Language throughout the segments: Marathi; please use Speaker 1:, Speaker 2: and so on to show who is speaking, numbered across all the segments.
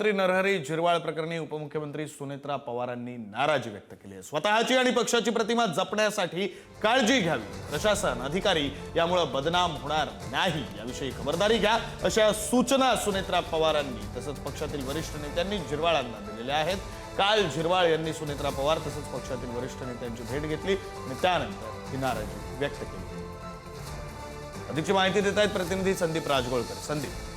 Speaker 1: मंत्री नरहरी झिरवाळ प्रकरणी उपमुख्यमंत्री सुनेत्रा पवारांनी नाराजी व्यक्त केली आहे. स्वतःची आणि पक्षाची प्रतिमा जपण्यासाठी काळजी घ्यावी. प्रशासन अधिकारी यामुळं बदनाम होणार नाही. याविषयी खबरदारी घ्या अशा सूचना सुनेत्रा पवारांनी तसंच पक्षातील वरिष्ठ नेत्यांनी झिरवाळांना दिलेल्या आहेत. काल झिरवाळ यांनी सुनेत्रा पवार तसंच पक्षातील वरिष्ठ नेत्यांची भेट घेतली आणि त्यानंतर ही नाराजी व्यक्त केली. अधिकची माहिती देत आहेत प्रतिनिधी संदीप राजगोळकर. संदीप.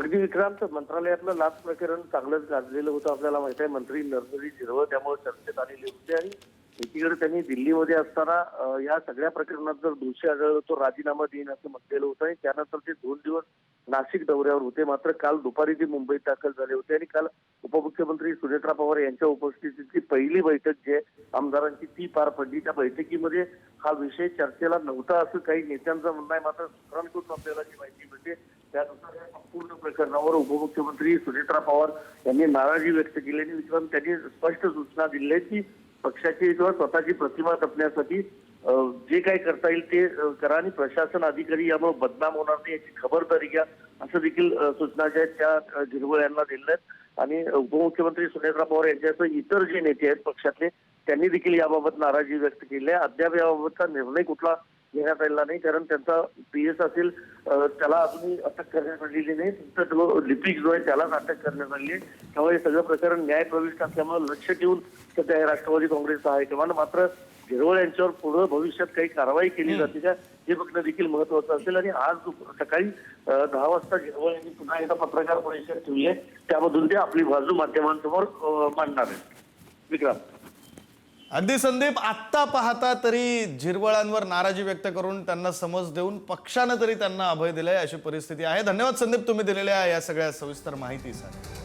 Speaker 2: अगदी विक्रांत मंत्रालयातलं लाच प्रकरण चांगलंच गाजलेलं होतं आपल्याला माहिती आहे. मंत्री नरहरी झिरवळ त्यामुळे चर्चेत आलेले होते आणि एकीकडे त्यांनी दिल्लीमध्ये असताना या सगळ्या प्रकरणात जर दोषी आढळलं तो राजीनामा देईन असं म्हटलेलं होतं आणि त्यानंतर ते दोन दिवस नाशिक दौऱ्यावर होते. मात्र काल दुपारी ते मुंबईत दाखल झाले होते आणि काल उपमुख्यमंत्री सुनेत्रा पवार यांच्या उपस्थितीतली पहिली बैठक जी आहे आमदारांची ती पार पडली. त्या बैठकीमध्ये हा विषय चर्चेला नव्हता असं काही नेत्यांचं म्हणणं आहे. मात्र सूत्रांकडून आपल्याला जी माहिती मिळते त्यानुसार या संपूर्ण प्रकरणावर उपमुख्यमंत्री सुनेत्रा पवार यांनी नाराजी व्यक्त केली आणि विक्रम त्यांनी स्पष्ट सूचना दिली की पक्षाची किंवा स्वतःची प्रतिमा जपण्यासाठी जे काही करता येईल ते करा आणि प्रशासन अधिकारी यामुळे बदनाम होणार नाही याची खबरदारी घ्या असं देखील सूचना ज्या आहेत त्या अं, झिरवळ यांना दिल्या आहेत. आणि उपमुख्यमंत्री सुनेत्रा पवार यांच्यासह इतर जे नेते आहेत पक्षातले त्यांनी देखील याबाबत नाराजी व्यक्त केली आहे. अद्याप याबाबतचा निर्णय कुठला घेण्यात आलेला नाही. कारण त्यांचा पी एस असेल त्याला अजूनही अटक करण्यात आलेली नाही. फक्त तो लिपिक जो आहे त्यालाच अटक करण्यात आली आहे. त्यामुळे हे सगळं प्रकरण न्यायप्रविष्ट असल्यामुळे लक्ष ठेवून सध्या हे राष्ट्रवादी काँग्रेसचा हायकमांड मात्र झिरवळ यांच्यावर पुढे भविष्यात काही कारवाई केली जाते का हे बघणं देखील महत्वाचं असेल. आणि आज सकाळी दहा वाजता झिरवळ यांनी पुन्हा एकदा पत्रकार परिषद ठेवली आहे. त्यामधून ते आपली बाजू माध्यमांसमोर मांडणार आहेत. विक्रांत
Speaker 1: अगदी संदीप आत्ता पाहता तरी झिरवळांवर नाराजी व्यक्त करून त्यांना समज देऊन पक्षानं तरी त्यांना अभय दिलंय अशी परिस्थिती आहे. धन्यवाद संदीप तुम्ही दिलेल्या या सगळ्या सविस्तर माहितीसाठी.